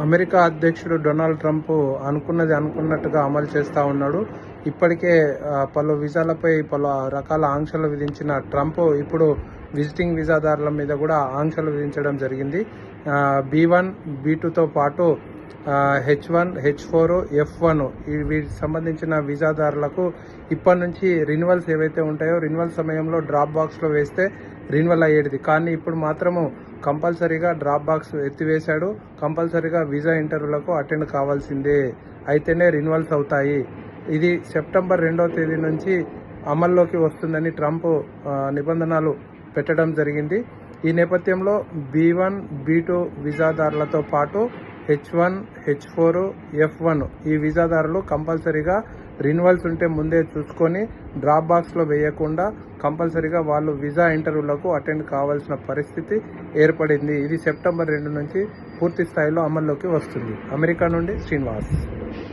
America అధ్యక్షుడు Donald Trump అనుకున్నది అనుకున్నట్టుగా అమలు చేస్తూ ఉన్నాడు. ఇప్పటికే పలు వీసాలపై పలు రకాల ఆంక్షలు విధించిన ట్రంప్ ఇప్పుడు విజిటింగ్ వీసాదారుల మీద కూడా ఆంక్షలు విధించడం జరిగింది. బీ వన్ బీ టూతో పాటు H one H four F one వీటికి సంబంధించిన వీసాదారులకు ఇప్పటి నుంచి రిన్యువల్స్ ఏవైతే ఉంటాయో రిన్యువల్ సమయంలో డ్రాప్ బాక్స్లో వేస్తే రిన్యువల్ అయ్యేది. కానీ ఇప్పుడు మాత్రము కంపల్సరీగా డ్రాప్ బాక్స్ ఎత్తివేశాడు కంపల్సరీగా వీసా ఇంటర్వ్యూలకు అటెండ్ కావాల్సిందే. అయితేనే రిన్యువల్స్ అవుతాయి. ఇది సెప్టెంబర్ రెండవ తేదీ నుంచి అమల్లోకి వస్తుందని ట్రంప్ నిబంధనలు పెట్టడం జరిగింది. ఈ నేపథ్యంలో బీ వన్ బీ టూ వీసాదారులతో పాటు H one H four F one ఈ వీసాదారులు కంపల్సరీగా రిన్యువల్స్ ఉంటే ముందే చూసుకొని డ్రాప్ బాక్స్లో వేయకుండా కంపల్సరీగా వాళ్ళు వీసా ఇంటర్వ్యూలకు అటెండ్ కావాల్సిన పరిస్థితి ఏర్పడింది. ఇది సెప్టెంబర్ రెండు నుంచి పూర్తి స్థాయిలో అమల్లోకి వస్తుంది. అమెరికా నుండి శ్రీనివాస్.